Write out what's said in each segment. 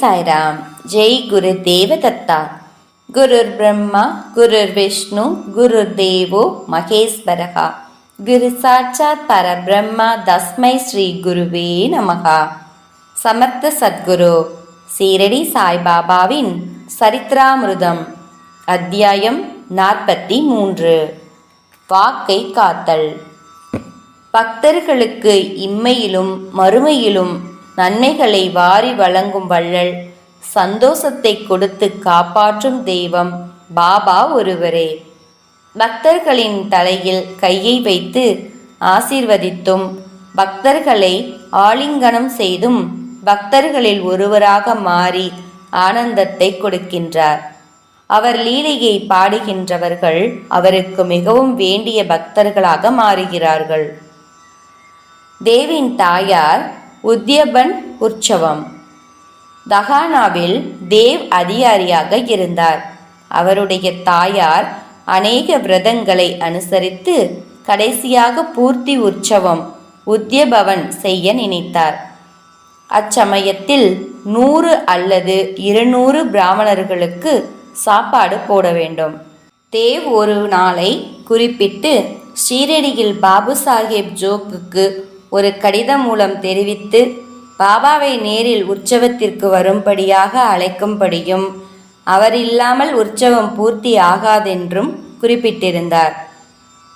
சாய்ராம். ஜெய் குரு தேவதத்தா. குருர் பிரம்மா குருர் விஷ்ணு குருர் தேவோ மகேஸ்வரகா. குரு சாட்சாத் பரபிரம்மா தஸ்மை ஸ்ரீ குருவே நமகா. சமர்த்த சத்குரு சீரடி சாய்பாபாவின் சரித்ராமிருதம் அத்தியாயம் நாற்பத்தி மூன்று வாக்கை காத்தல். பக்தர்களுக்கு இம்மையிலும் மறுமையிலும் நன்மைகளை வாரி வழங்கும் வள்ளல். சந்தோஷத்தை கொடுத்து காப்பாற்றும் தெய்வம் பாபா ஒருவரே. பக்தர்களின் தலையில் கையை வைத்து ஆசீர்வதித்தும் பக்தர்களை ஆலிங்கனம் செய்தும் பக்தர்களில் ஒருவராக மாறி ஆனந்தத்தை கொடுக்கின்றார். அவர் லீலையை பாடுகின்றவர்கள் அவருக்கு மிகவும் வேண்டிய பக்தர்களாக மாறுகிறார்கள். தேவின் தாயார் உத்யபன் உற்சவம். தகானாவில் தேவ் அதிகாரியாக இருந்தார். அவருடைய தாயார் அநேக விரதங்களை அனுசரித்து கடைசியாக பூர்த்தி உற்சவம் உத்யபவன் செய்ய நினைத்தார். அச்சமயத்தில் நூறு அல்லது இருநூறு பிராமணர்களுக்கு சாப்பாடு போட வேண்டும். தேவ் ஒரு நாளை குறிப்பிட்டு ஷீரடியில் பாபு சாஹேப் ஜோக்குக்கு ஒரு கடிதம் மூலம் தெரிவித்து பாபாவை நேரில் உற்சவத்திற்கு வரும்படியாக அழைக்கும்படியும் அவர் இல்லாமல் உற்சவம் பூர்த்தி ஆகாதென்றும் குறிப்பிட்டிருந்தார்.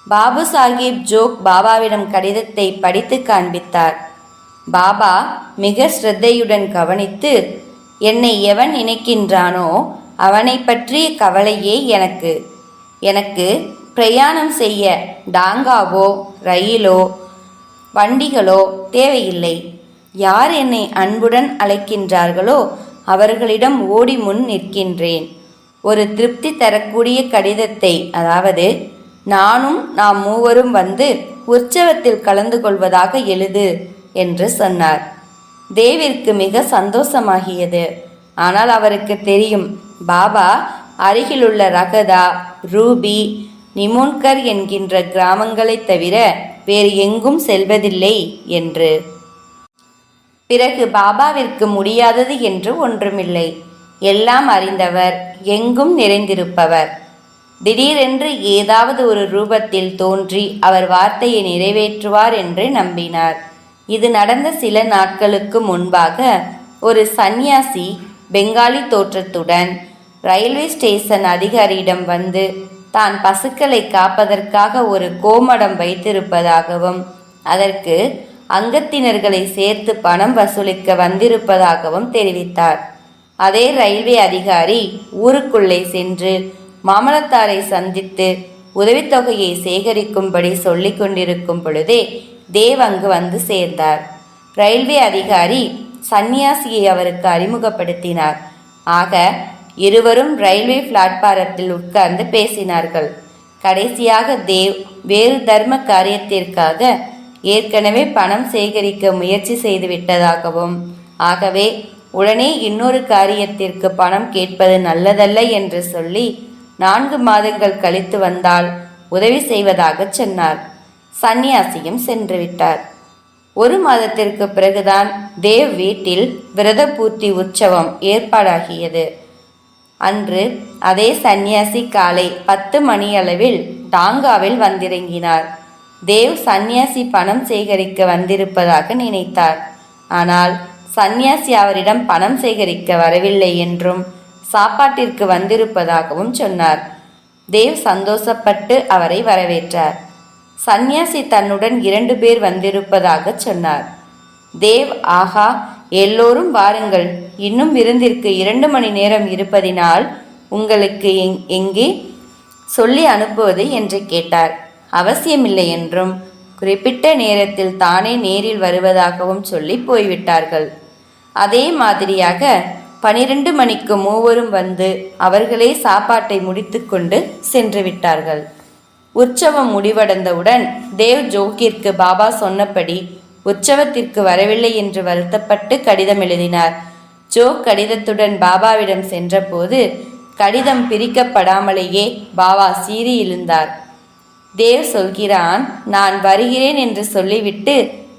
பாபு சாஹிப் ஜோக் பாபாவிடம் கடிதத்தை படித்து காண்பித்தார். பாபா மிக ஸ்ரத்தையுடன் கவனித்து என்னை எவன் நினைக்கின்றானோ அவனை பற்றிய கவலையே எனக்கு. எனக்கு பிரயாணம் செய்ய டாங்காவோ ரயிலோ வண்டிகளோ தேவையில்லை. யார் என்னை அன்புடன் அழைக்கின்றார்களோ அவர்களிடம் ஓடி முன் நிற்கின்றேன். ஒரு திருப்தி தரக்கூடிய கடிதத்தை அதாவது நானும் நாம் மூவரும் வந்து உற்சவத்தில் கலந்து கொள்வதாக எழுது என்று சொன்னார். தேவிற்கு மிக சந்தோஷமாகியது. ஆனால் அவருக்கு தெரியும் பாபா அருகிலுள்ள ரகதா ரூபி நிமோன்கர் என்கின்ற கிராமங்களைத் தவிர வேறு எங்கும் செல்வதில்லை என்று. பிறகு பாபாவிற்கு முடியாதது என்று ஒன்றுமில்லை. எல்லாம் அறிந்தவர் எங்கும் நிறைந்திருப்பவர். திடீரென்று ஏதாவது ஒரு ரூபத்தில் தோன்றி அவர் வார்த்தையை நிறைவேற்றுவார் என்று நம்பினார். இது நடந்த சில நாட்களுக்கு முன்பாக ஒரு சந்நியாசி பெங்காலி தோற்றத்துடன் ரயில்வே ஸ்டேஷன் அதிகாரியிடம் வந்து தான் பசுக்களை காப்பதற்காக ஒரு கோமடம் வைத்திருப்பதாகவும் அதற்கு அங்கத்தினர்களை சேர்த்து பணம் வசூலிக்க வந்திருப்பதாகவும் தெரிவித்தார். அதே ரயில்வே அதிகாரி ஊருக்குள்ளே சென்று மாமலத்தாரை சந்தித்து உதவித்தொகையை சேகரிக்கும்படி சொல்லிக் கொண்டிருக்கும் பொழுதே தேவ் அங்கு வந்து சேர்ந்தார். ரயில்வே அதிகாரி சந்நியாசியை அவருக்கு அறிமுகப்படுத்தினார். ஆக இருவரும் ரயில்வே பிளாட்பாரத்தில் உட்கார்ந்து பேசினார்கள். கடைசியாக தேவ் வேறு தர்ம காரியத்திற்காக ஏற்கனவே பணம் சேகரிக்க முயற்சி செய்து விட்டதாகவும் ஆகவே உடனே இன்னொரு காரியத்திற்கு பணம் கேட்பது நல்லதல்ல என்று சொல்லி நான்கு மாதங்கள் கழித்து வந்தால் உதவி செய்வதாக சொன்னார். சந்நியாசியும் சென்று விட்டார். ஒரு மாதத்திற்கு பிறகுதான் தேவ் வீட்டில் விரத பூர்த்தி உற்சவம் ஏற்பாடாகியது. அன்று அதே சந்நியாசி காலை பத்து மணியளவில் டாங்காவில் வந்திறங்கினார். தேவ் சந்நியாசி பணம் சேகரிக்க வந்திருப்பதாக நினைத்தார். ஆனால் சந்நியாசி அவரிடம் பணம் சேகரிக்க வரவில்லை என்றும் சாப்பாட்டிற்கு வந்திருப்பதாகவும் சொன்னார். தேவ் சந்தோஷப்பட்டு அவரை வரவேற்றார். சந்நியாசி தன்னுடன் இரண்டு பேர் வந்திருப்பதாக சொன்னார். தேவ் ஆஹா எல்லோரும் வாருங்கள். இன்னும் விருந்திற்கு இரண்டு மணி நேரம் இருப்பதினால் உங்களுக்கு எங் எங்கே சொல்லி அனுப்புவது என்று கேட்டார். அவசியமில்லை என்றும் குறிப்பிட்ட நேரத்தில் தானே நேரில் வருவதாகவும் சொல்லி போய்விட்டார்கள். அதே மாதிரியாக பனிரெண்டு மணிக்கு மூவரும் வந்து அவர்களே சாப்பாட்டை முடித்துக்கொண்டு சென்று விட்டார்கள். உற்சவம் முடிவடைந்தவுடன் தேவ் ஜோக்கிற்கு பாபா சொன்னபடி உற்சவத்திற்கு வரவில்லை என்று வருத்தப்பட்டு கடிதம் எழுதினார். ஜோ கடிதத்துடன் பாபாவிடம் சென்றபோது கடிதம் பிரிக்கப்படாமலேயே பாபா சீறி எழுந்தார் தேவ் சொல்கிறான் நான் வருகிறேன் என்று சொல்லிவிட்டு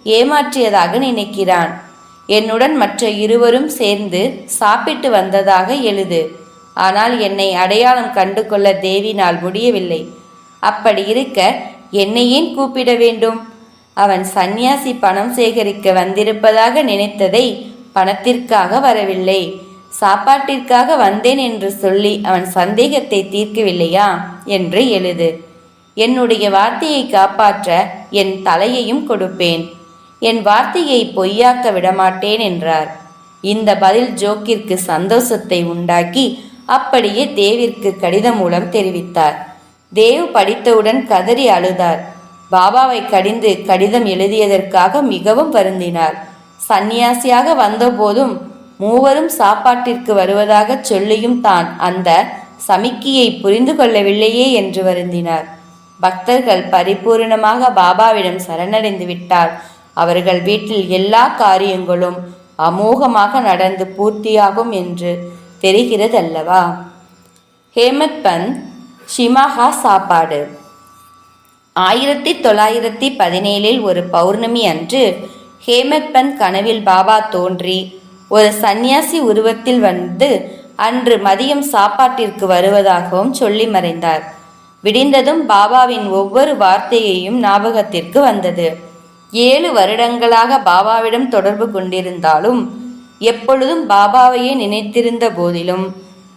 ஏமாற்றியதாக நினைக்கிறான். என்னுடன் மற்ற இருவரும் சேர்ந்து சாப்பிட்டு வந்ததாக எழுது. ஆனால் என்னை அடையாளம் கண்டு கொள்ள தேவினால் முடியவில்லை. அப்படி இருக்க என்னை ஏன் கூப்பிட வேண்டும்? அவன் சந்நியாசி பணம் சேகரிக்க வந்திருப்பதாக நினைத்ததை பணத்திற்காக வரவில்லை. சாப்பாட்டிற்காக வந்தேன் என்று சொல்லி அவன் சந்தேகத்தை தீர்க்கவில்லையா? என்று எழுது. என்னுடைய வார்த்தையை காப்பாற்ற என் தலையையும் கொடுப்பேன். என் வார்த்தையை பொய்யாக்க விடமாட்டேன் என்றார். இந்த பதில் ஜோக்கிற்கு சந்தோஷத்தை உண்டாக்கி அப்படியே தேவிற்கு கடிதம் மூலம் தெரிவித்தார். தேவ் படித்தவுடன் கதறி அழுதார். பாபாவை கடிந்து கடிதம் எழுதியதற்காக மிகவும் வருந்தினார். சந்நியாசியாக வந்தபோதும் மூவரும் சாப்பாட்டிற்கு வருவதாக சொல்லியும் தான் அந்த சமிக்கியை புரிந்து கொள்ளவில்லையே என்று வருந்தினார். பக்தர்கள் பரிபூரணமாக பாபாவிடம் சரணடைந்து விட்டார். அவர்கள் வீட்டில் எல்லா காரியங்களும் அமோகமாக நடந்து பூர்த்தியாகும் என்று தெரிகிறதல்லவா? ஹேமத் பந்த் ஷிமாஹா சாப்பாடு. ஆயிரத்தி தொள்ளாயிரத்தி பதினேழில் ஒரு பௌர்ணமி அன்று ஹேமத் பந்த் கனவில் பாபா தோன்றி ஒரு சந்நியாசி உருவத்தில் வந்து அன்று மதியம் சாப்பாட்டிற்கு வருவதாகவும் சொல்லி மறைந்தார். விடிந்ததும் பாபாவின் ஒவ்வொரு வார்த்தையையும் ஞாபகத்திற்கு வந்தது. ஏழு வருடங்களாக பாபாவிடம் தொடர்பு கொண்டிருந்தாலும் எப்பொழுதும் பாபாவையே நினைத்திருந்த போதிலும்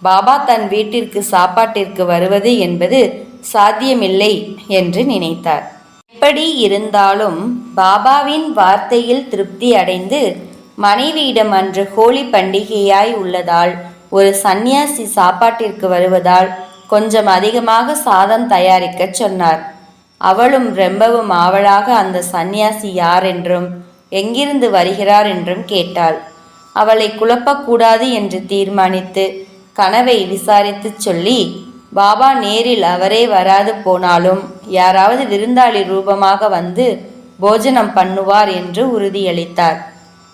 பாபா தன் வீட்டிற்கு சாப்பாட்டிற்கு வருவது என்பது சாத்தியமில்லை என்று நினைத்தார். எப்படி இருந்தாலும் பாபாவின் வார்த்தையில் திருப்தி அடைந்து மனைவியிடம் அன்று ஹோலி பண்டிகையாய் உள்ளதால் ஒரு சந்நியாசி சாப்பாட்டிற்கு வருவதால் கொஞ்சம் அதிகமாக சாதம் தயாரிக்கச் சொன்னார். அவளும் ரொம்பவும் ஆவலாக அந்த சந்நியாசி யார் என்றும் எங்கிருந்து வருகிறார் என்றும் கேட்டாள். அவளை குழப்பக்கூடாது என்று தீர்மானித்து கனவை விசாரித்துச் சொல்லி பாபா நேரில் அவரே வராது போனாலும் யாராவது விருந்தாளி ரூபமாக வந்து போஜனம் பண்ணுவார் என்று உறுதியளித்தார்.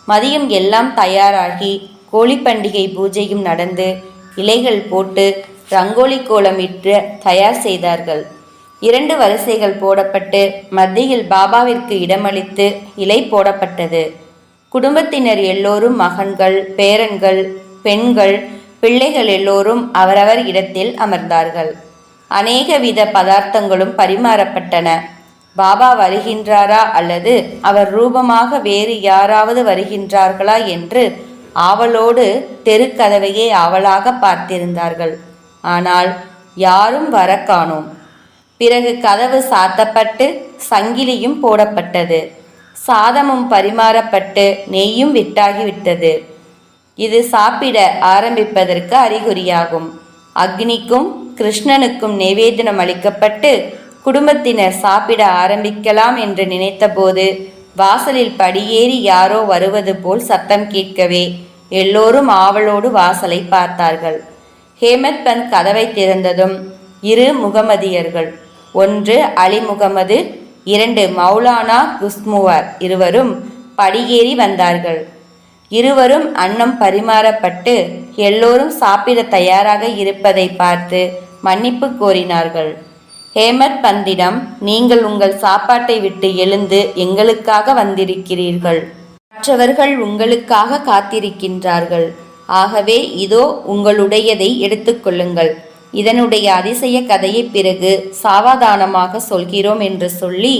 மதியம் எல்லாம் தயாராகி கோழி பண்டிகை பூஜையும் நடந்து இலைகள் போட்டு ரங்கோலி கோலமிட்டு தயார் செய்தார்கள். இரண்டு வரிசைகள் போடப்பட்டு மத்தியில் பாபாவிற்கு இடமளித்து இலை போடப்பட்டது. குடும்பத்தினர் எல்லோரும் மகன்கள் பேரன்கள் பெண்கள் பிள்ளைகள் எல்லோரும் அவரவர் இடத்தில் அமர்ந்தார்கள். அநேக வித பதார்த்தங்களும் பரிமாறப்பட்டன. பாபா வருகின்றாரா அல்லது அவர் ரூபமாக வேறு யாராவது வருகின்றார்களா என்று ஆவலோடு தெருக்கதவையே ஆவலாக பார்த்திருந்தார்கள். ஆனால் யாரும் வர காணோம். பிறகு கதவு சாத்தப்பட்டு சங்கிலியும் போடப்பட்டது. சாதமும் பரிமாறப்பட்டு நெய்யும் விட்டாகிவிட்டது. இது சாப்பிட ஆரம்பிப்பதற்கு அறிகுறியாகும். அக்னிக்கும் கிருஷ்ணனுக்கும் நிவேதனம் அளிக்கப்பட்டு குடும்பத்தினர் சாப்பிட ஆரம்பிக்கலாம் என்று நினைத்தபோது வாசலில் படியேறி யாரோ வருவது போல் சத்தம் கேட்கவே எல்லோரும் ஆவலோடு வாசலை பார்த்தார்கள். ஹேமத் பந்த் கதவை திறந்ததும் இரு முகமதியர்கள் ஒன்று அலி முகமது இரண்டு மௌலானா குஸ்முவர் இருவரும் படியேறி வந்தார்கள். இருவரும் அன்னம் பரிமாறப்பட்டு எல்லோரும் சாப்பிட தயாராக இருப்பதை பார்த்து மன்னிப்பு கோரினார்கள். ஹேமத் பந்திடம் நீங்கள் உங்கள் சாப்பாட்டை விட்டு எழுந்து எங்களுக்காக வந்திருக்கிறீர்கள். மற்றவர்கள் உங்களுக்காக காத்திருக்கின்றார்கள். ஆகவே இதோ உங்களுடையதை எடுத்துக்கொள்ளுங்கள் இதனுடைய அதிசய கதையை பிறகு சாவதானமாக சொல்கிறோம் என்று சொல்லி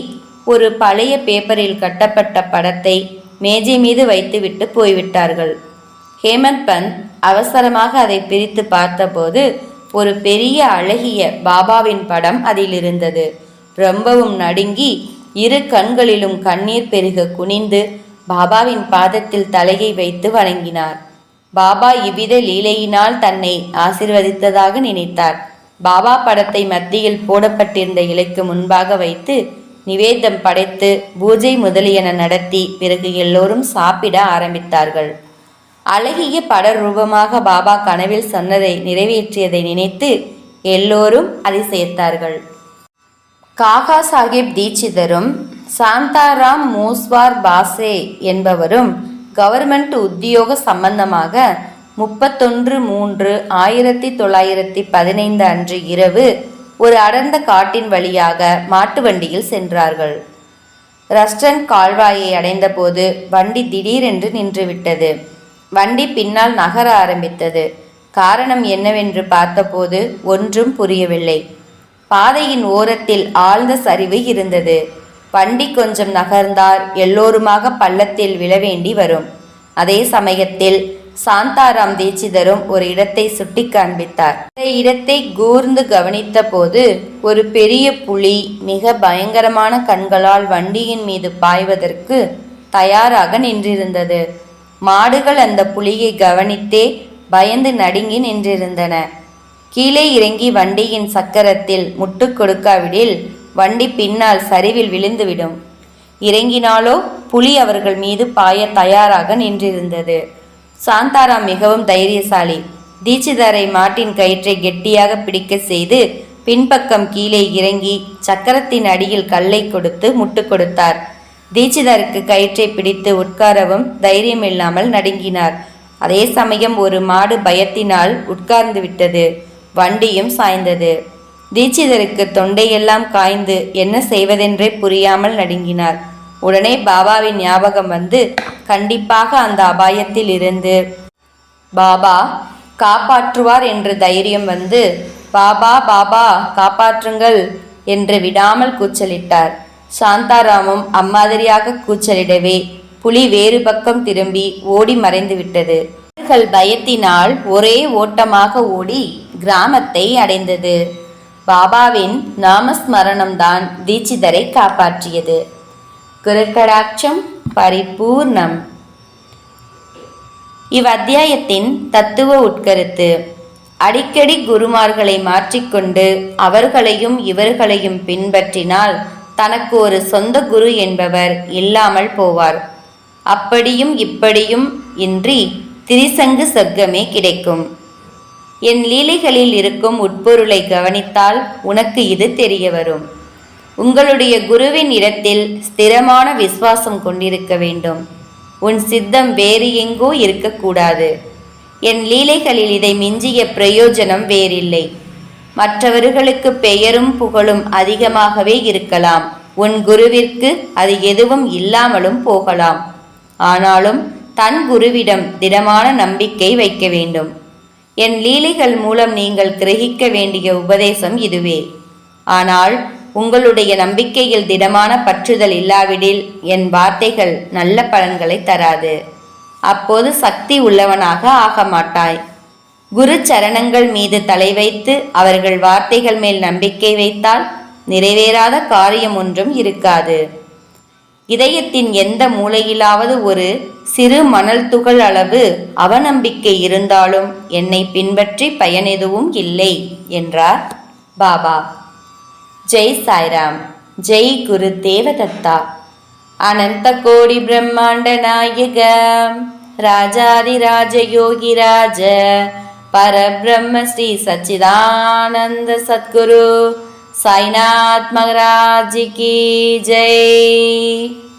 ஒரு பழைய பேப்பரில் கட்டப்பட்ட படத்தை மேஜை மீது வைத்துவிட்டு போய்விட்டார்கள். ஹேமந்த் பந்த் அவசரமாக அதை பிரித்து பார்த்தபோது ஒரு பெரிய அழகிய பாபாவின் படம் அதில் இருந்தது ரொம்பவும் நடுங்கி இரு கண்களிலும் கண்ணீர் பெருக குனிந்து பாபாவின் பாதத்தில் தலையை வைத்து வணங்கினார். பாபா இவ்வித லீலையினால் தன்னை ஆசிர்வதித்ததாக நினைத்தார். பாபா படத்தை மத்தியில் போடப்பட்டிருந்த இலைக்கு முன்பாக வைத்து நிவேதம் படைத்து பூஜை முதலியன நடத்தி பிறகு எல்லோரும் சாப்பிட ஆரம்பித்தார்கள். அழகிய பட ரூபமாக பாபா கனவில் சொன்னதை நிறைவேற்றியதை நினைத்து எல்லோரும் அதிசயத்தார்கள். காகா சாஹிப் தீட்சிதரும் சாந்தாராம் மூஸ்வார் பாசே என்பவரும் கவர்மெண்ட் உத்தியோக சம்பந்தமாக முப்பத்தொன்று மூன்று ஆயிரத்தி தொள்ளாயிரத்தி பதினைந்து அன்று இரவு ஒரு அடர்ந்த காட்டின் வழியாக மாட்டு வண்டியில் சென்றார்கள். ரஸ்டன் கால்வாயை அடைந்தபோது வண்டி திடீரென்று நின்றுவிட்டது. வண்டி பின்னால் நகர ஆரம்பித்தது. காரணம் என்னவென்று பார்த்தபோது ஒன்றும் புரியவில்லை. பாதையின் ஓரத்தில் ஆழ்ந்த சரிவு இருந்தது. வண்டி கொஞ்சம் நகர்ந்தால் எல்லோருமாக பள்ளத்தில் விழவேண்டி வரும். அதே சமயத்தில் சாந்தாராம் தீட்சிதரும் ஒரு இடத்தை சுட்டி காண்பித்தார். இந்த இடத்தை கூர்ந்து கவனித்த போது ஒரு பெரிய புலி மிக பயங்கரமான கண்களால் வண்டியின் மீது பாய்வதற்கு தயாராக நின்றிருந்தது. மாடுகள் அந்த புலியை கவனித்தே பயந்து நடுங்கி நின்றிருந்தன. கீழே இறங்கி வண்டியின் சக்கரத்தில் முட்டு கொடுக்காவிடில் வண்டி பின்னால் சரிவில் விழுந்துவிடும். இறங்கினாலோ புலி அவர்கள் மீது பாய தயாராக நின்றிருந்தது. சாந்தாராம் மிகவும் தைரியசாலி. தீட்சிதரை மாட்டின் கயிற்றை கெட்டியாக பிடிக்க செய்து பின்பக்கம் கீழே இறங்கி சக்கரத்தின் அடியில் கல்லை கொடுத்து முட்டு கொடுத்தார். தீட்சிதருக்கு கயிற்றை பிடித்து உட்காரவும் தைரியமில்லாமல் நடுங்கினார். அதே சமயம் ஒரு மாடு பயத்தினால் உட்கார்ந்து விட்டது. வண்டியும் சாய்ந்தது. தீட்சிதருக்கு தொண்டையெல்லாம் காய்ந்து என்ன செய்வதென்றே புரியாமல் நடுங்கினார். உடனே பாபாவின் ஞாபகம் வந்து கண்டிப்பாக அந்த அபாயத்தில் இருந்து. பாபா காப்பாற்றுவார் என்ற தைரியம் வந்து பாபா பாபா காப்பாற்றுங்கள் என்று விடாமல் கூச்சலிட்டார். சாந்தாராமும் அம்மாதிரியாக கூச்சலிடவே புலி வேறு பக்கம் திரும்பி ஓடி மறைந்து விட்டது. அவர்கள் பயத்தினால் ஒரே ஓட்டமாக ஓடி கிராமத்தை அடைந்தது. பாபாவின் நாமஸ்மரணம்தான் தீட்சிதரை காப்பாற்றியது. குருக்கடாட்சம் பரிபூர்ணம். இவ்வத்தியாயத்தின் தத்துவ உட்கருத்து. அடிக்கடி குருமார்களை மாற்றிக்கொண்டு அவர்களையும் இவர்களையும் பின்பற்றினால் தனக்கு ஒரு சொந்த குரு என்பவர் இல்லாமல் போவார். அப்படியும் இப்படியும் இன்றி திரிசங்கு சொர்க்கமே கிடைக்கும். என் லீலைகளில் இருக்கும் உட்பொருளை கவனித்தால் உனக்கு இது தெரிய வரும். உங்களுடைய குருவின் இடத்தில் ஸ்திரமான விசுவாசம் கொண்டிருக்க வேண்டும். உன் சித்தம் வேறு எங்கோ இருக்கக்கூடாது. என் லீலைகளில் இதை மிஞ்சிய பிரயோஜனம் வேறில்லை. மற்றவர்களுக்கு பெயரும் புகழும் அதிகமாகவே இருக்கலாம். உன் குருவிற்கு அது எதுவும் இல்லாமலும் போகலாம். ஆனாலும் தன் குருவிடம் திடமான நம்பிக்கை வைக்க வேண்டும். என் லீலைகள் மூலம் நீங்கள் கிரகிக்க வேண்டிய உபதேசம் இதுவே. ஆனால் உங்களுடைய நம்பிக்கையில் திடமான பற்றுதல் இல்லாவிடில் என் வார்த்தைகள் நல்ல பலன்களை தராது. அப்போது சக்தி உள்ளவனாக ஆக மாட்டாய். குரு சரணங்கள் மீது தலை வைத்து அவர்கள் வார்த்தைகள் மேல் நம்பிக்கை வைத்தால் நிறைவேறாத காரியம் ஒன்றும் இருக்காது. இதயத்தின் எந்த மூலையிலாவது ஒரு சிறு மணல் துகள் அளவு அவநம்பிக்கை இருந்தாலும் என்னை பின்பற்றி பயன் எதுவும் இல்லை என்றார் பாபா. జై సాయిరామ్ జై గురుదేవదత్త అనంత కోడి బ్రహ్మాండ నాయక दत्ता अनन्तकोडि ब्रह्माण्डनायक राजा परब्रह्म श्री सच्चिदानन्द सद्गुरुकी జై